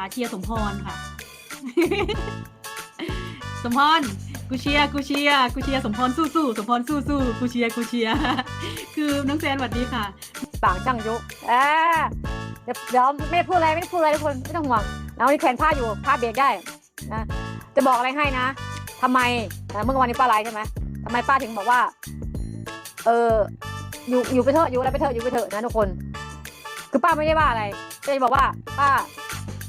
าเชียร์สมพรค่ะ สมพรกูเชียร์กูเชียร์กูเชียร์สมพรสู้สู้สมพรสู้สู้กูเชียร์กูเชียร์คือน้องแซนสวัสดีค่ะปากช่างยุเออเดี๋ยวเดี๋ยวไม่พูดอะไรไม่พูดอะไรทุกคนไม่ต้องห่วงแล้วนี่แขวนผ้าอยู่ผ้าเบรกได้นะจะบอกอะไรให้นะทำไมเมื่อวันนี้ป้าไลใช่ไหมทำไมป้าถึงบอกว่า เอออยู่อยู่ไปเถอะอยู่อะไรไปเถอะอยู่ไปเถอะนะทุกคน คือป้าไม่ได้ว่าอะไรแต่จะบอกว่า ป้า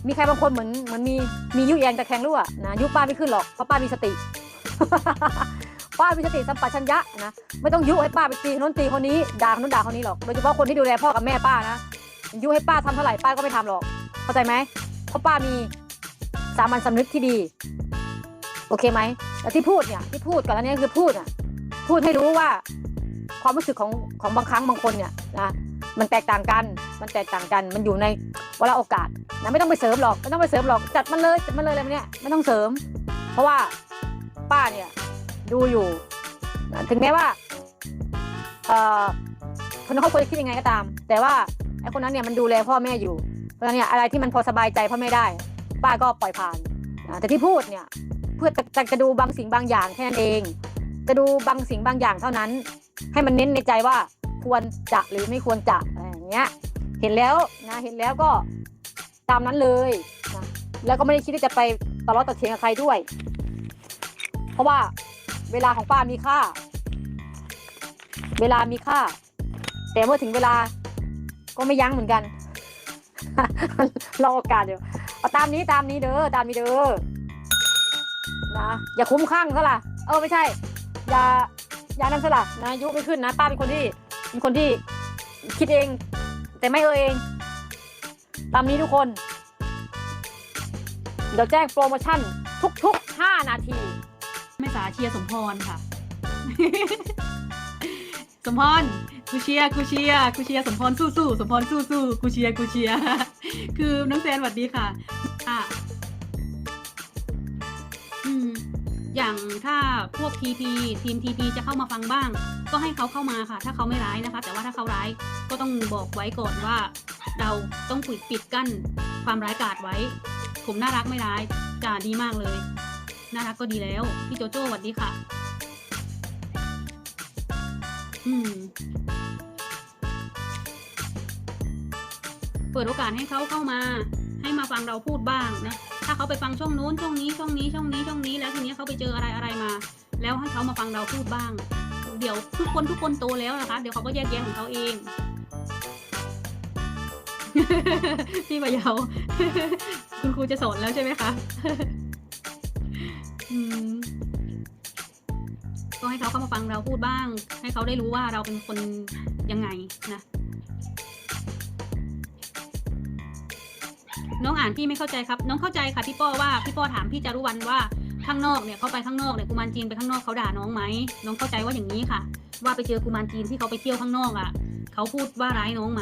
มีใครบางคนเหมือนเหมือนมีมียุแยงแต่แข็งรั่วนะยุป้าไม่ขึ้นหรอกเพราะป้ามีสติ ป้ามีสติสัมปชัญญะนะไม่ต้องยุให้ป้าไปตีนนู้นตีคนนี้ด่าคนนู้นด่าคนนี้หรอกโดยเฉพาะคนที่ดูแลพ่อกับแม่ป้านะยุให้ป้าทำเท่าไหร่ป้าก็ไม่ทำหรอก เข้าใจไหมเพราะป้ามีสามัญสำนึกที่ดี โอเคไหมแต่ที่พูดเนี่ยที่พูดก่อนแล้วเนี่ยคือพูดอะพูดให้รู้ว่าความรู้สึกของของบางครั้งบางคนเนี่ยนะมันแตกต่างกัน มันแตกต่างกัน มันอยู่ใน วลาโอกาสนะไม่ต้องไปเสริมหรอกไม่ต้องไปเสริมหรอกจัดมันเลยจัดมันเลยอะไรเนี้ยไม่ต้องเสริม เพราะว่าป้าเนี่ยดูอยู่นะถึงแม้ว่าเอ่อคนเขาควรจะคิดยังไงก็ตาม แต่ว่าไอ้คนนั้นเนี่ยมันดูแลพ่อแม่อยู่เพราะฉะนั้นเนี่ยอะไรที่มันพอสบายใจพ่อแม่ได้ ป้าก็ปล่อยผ่านนะแต่ที่พูดเนี่ยเพื่อจะจะจะดูบางสิ่งบางอย่างแค่นั้นเอง จะดูบางสิ่งบางอย่างเท่านั้น ให้มันเน้นในใจว่าควรจะหรือไม่ควรจะอะไรอย่างเงี้ย เห็นแล้วนะเห็นแล้วก็ตามนั้นเลยนะแล้วก็ไม่ได้คิดที่จะไปตะเลาะตะเถียงกับใครด้วย เพราะว่าเวลาของป้ามีค่า เวลามีค่า แต่เมื่อถึงเวลาก็ไม่ยั้งเหมือนกันรอโอกาสเดี๋ยวเอาตามนี้ตามนี้เด้อตามนี้เด้อนะอย่าคุ้มข้างซะล่ะเออไม่ใช่ อย่าอย่านั่นซะล่ะนะยุไม่ขึ้นนะป้าเป็นคนที่เป็นคนที่คิดเอง แต่ไม่เออเองตามนี้ทุกคน เดี๋ยวแจ้งโปรโมชั่นทุกๆ 5 นาทีแม่สาเชียร์สมพรค่ะ สมพรกูเชียร์กูเชียร์กูเชียร์สมพรสู้สู้ๆสมพรสู้สู้ๆกูเชียร์กูเชียร์คือน้องแซนสวัสดีค่ะอะอืมอย่างถ้าพวก TP ทีม TP จะเข้ามาฟังบ้าง ก็ให้เขาเข้ามาค่ะ ถ้าเขาไม่ร้ายนะคะ แต่ว่าถ้าเขาร้ายก็ต้องบอกไว้ก่อนว่า เราต้องปิดปิดกั้นความร้ายกาจไว้ ผมน่ารักไม่ร้ายจ่าดีมากเลย น่ารักก็ดีแล้ว พี่โจโจ้สวัสดีค่ะ อืมเปิดโอกาสให้เขาเข้ามา ให้มาฟังเราพูดบ้างนะ ถ้าเขาไปฟังช่องนู้นช่องนี้ช่องนี้ช่องนี้ช่องนี้ แล้วทีนี้เขาไปเจออะไรอะไรมา แล้วให้เขามาฟังเราพูดบ้าง เดี๋ยวทุกคนทุกคนโตแล้วนะคะ เดี๋ยวเขาก็แยกแยะของเขาเอง พี่ปะเยาคุณครูจะสอนแล้วใช่ไหมคะก็ให้เขาเข้ามาฟังเราพูดบ้าง ให้เขาได้รู้ว่าเราเป็นคนยังไงนะ น้องอ่านพี่ไม่เข้าใจครับ น้องเข้าใจค่ะพี่ป้อว่าพี่ป้อถามพี่จารุวรรณว่า ข้างนอกเนี่ยเขาไปข้างนอกเนี่ยกุมารจีนไปข้างนอกเขาด่าน้องไหมน้องเข้าใจว่าอย่างนี้ค่ะ ว่าไปเจอกุมารจีนที่เขาไปเที่ยวข้างนอกอะเขาพูดว่าร้ายน้องไหม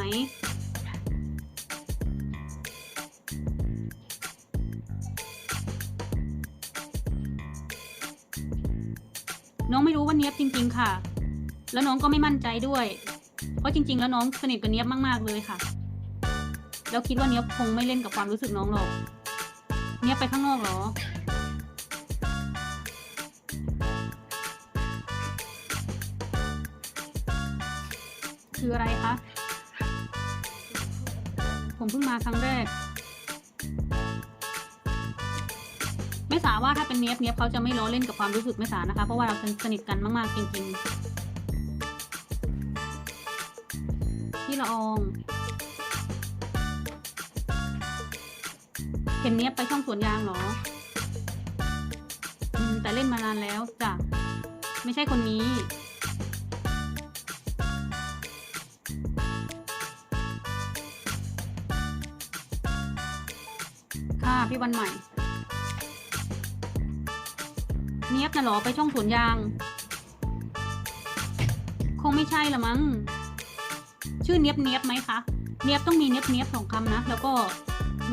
น้องไม่รู้ว่าเนี้ยบจริง ๆ ค่ะ แล้วน้องก็ไม่มั่นใจด้วย เพราะจริง ๆ แล้วน้องสนิทกับเนี้ยบมาก ๆ เลยค่ะ แล้วคิดว่าเนี้ยบคงไม่เล่นกับความรู้สึกน้องหรอก เนี้ยบไปข้างนอกหรอ คืออะไรคะ ผมเพิ่งมาครั้งแรก ไม่สาว่าถ้าเป็นเนี้ยบเนี้ยบเขาจะไม่ล้อเล่นกับความรู้สึกไม่สานะคะ เพราะว่าเราสนิทกันมาก ๆ จริงๆพี่ละอองเห็นเนี้ยบไปช่องสวนยางเหรออืมแต่เล่นมานานแล้วจ้ะ ไม่ใช่คนนี้ ค่ะ พี่วันใหม่ เนียบนะหรอไปช่องสวนยาง คงไม่ใช่ละมั้ง ชื่อเนียบเนียบไหมคะ เนียบต้องมีเนียบเนียบสองคำนะ แล้วก็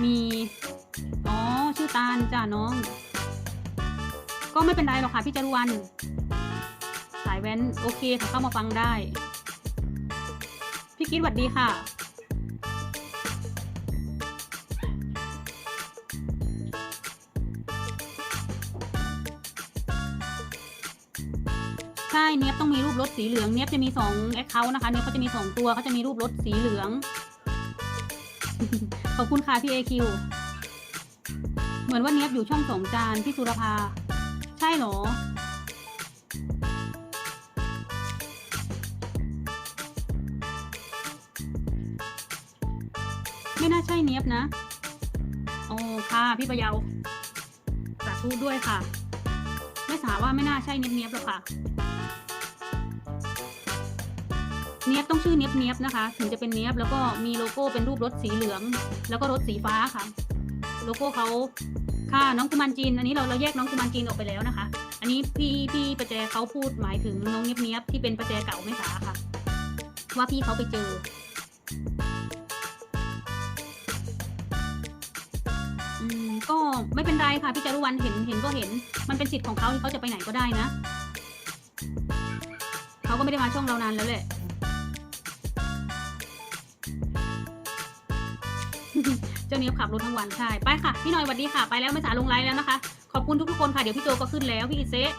มี อ๋อ ชื่อตาลจ้าน้อง ก็ไม่เป็นไรหรอกค่ะพี่จรุวันสายแว้น โอเคค่ะเข้ามาฟังได้ พี่กิ๊ดหวัดดีค่ะ ช่เนียบต้องมีรูปรถสีเหลืองเนียบจะมีสองแอคเคาท์นะคะเนียบเขาจะมีสองตัวเขาจะมีรูปรถสีเหลือง ขอบคุณค่ะพี่เอคิวเหมือนว่าเนียบอยู่ช่องสองจานพี่สุรภา ใช่เหรอไม่น่าใช่เนียบนะ โอ้ค่ะ พี่ประเยาสาธุด้วยค่ะ ไม่สาว่าไม่น่าใช่เนียบเนียบหรอกค่ะ เนียบต้องชื่อเนียบเนียบนะคะ ถึงจะเป็นเนียบแล้วก็มีโลโก้เป็นรูปรถสีเหลือง แล้วก็รถสีฟ้าค่ะ โลโก้เขาค่ะน้องกุมารจีน อันนี้เราเราแยกน้องกุมารจีนออกไปแล้วนะคะ อันนี้พี่พี่ประแจเขาพูดหมายถึงน้องเนียบเนียบที่เป็นประแจเก่าไม่สาค่ะ ว่าพี่เขาไปเจออืมก็ไม่เป็นไรค่ะพี่จารุวรรณเห็นเห็นก็เห็น มันเป็นสิทธิ์ของเขาที่เขาจะไปไหนก็ได้นะ เขาก็ไม่ได้มาช่องเรานานแล้วแหละ เจ้าเนี้ยขับรถทั้งวันใช่ ไปค่ะ พี่หน่อยสวัสดีค่ะ ไปแล้วไม่สาลงไลน์แล้วนะคะ ขอบคุณทุกๆคนค่ะ เดี๋ยวพี่โจก็ขึ้นแล้ว พี่อิเซะ